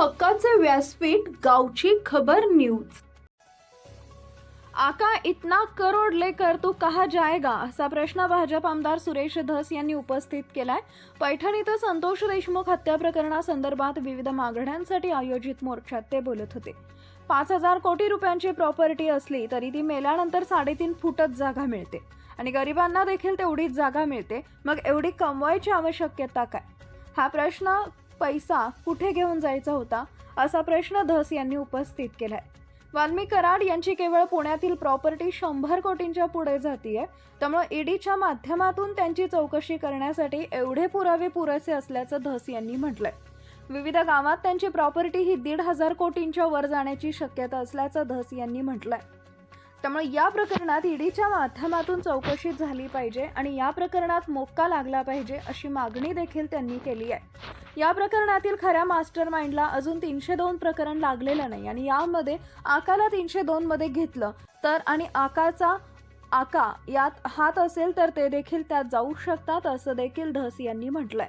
व्यासपीठ गावची खबर न्यूज. आका इतना करोड लेकर तू कहा जाएगा? असा प्रश्न भाजप आमदार सुरेश धस यांनी उपस्थित केलाय. पैठण इथं संतोष देशमुख हत्या प्रकरणासंदर्भात विविध मागण्यांसाठी आयोजित मोर्चात ते बोलत होते. पाच हजार कोटी रुपयांची प्रॉपर्टी असली तरी ती मेल्यानंतर साडेतीन फुटच जागा मिळते. आणि गरिबांना देखील तेवढीच जागा मिळते. मग एवढी कमवायची आवश्यकता काय? हा प्रश्न पैसा कुठे घेऊन जायचा होता असा प्रश्न धस यांनी उपस्थित केलाय. वाल्मी कराड यांची केवळ पुण्यातील प्रॉपर्टी शंभर कोटींच्या पुढे जातीये त्यामुळे ईडीच्या माध्यमातून त्यांची चौकशी करण्यासाठी एवढे पुरावे पुरेसे असल्याचं धस यांनी म्हटलंय. विविध गावात त्यांची प्रॉपर्टी ही दीड हजार कोटींच्या वर जाण्याची शक्यता असल्याचं धस यांनी म्हटलंय. त्यामुळे या प्रकरणात ईडीच्या माध्यमातून चौकशी झाली पाहिजे आणि या प्रकरणात मोक्का लागला पाहिजे अशी मागणी देखील त्यांनी केली आहे. या प्रकरणातील खऱ्या मास्टर माइंडला अजून तीनशे दोन प्रकरण लागलेलं नाही आणि यामध्ये आकाला तीनशे दोनमध्ये घेतलं तर आणि आकाचा आका यात हात असेल तर ते देखील त्यात जाऊ शकतात असं देखील धस यांनी म्हटलंय.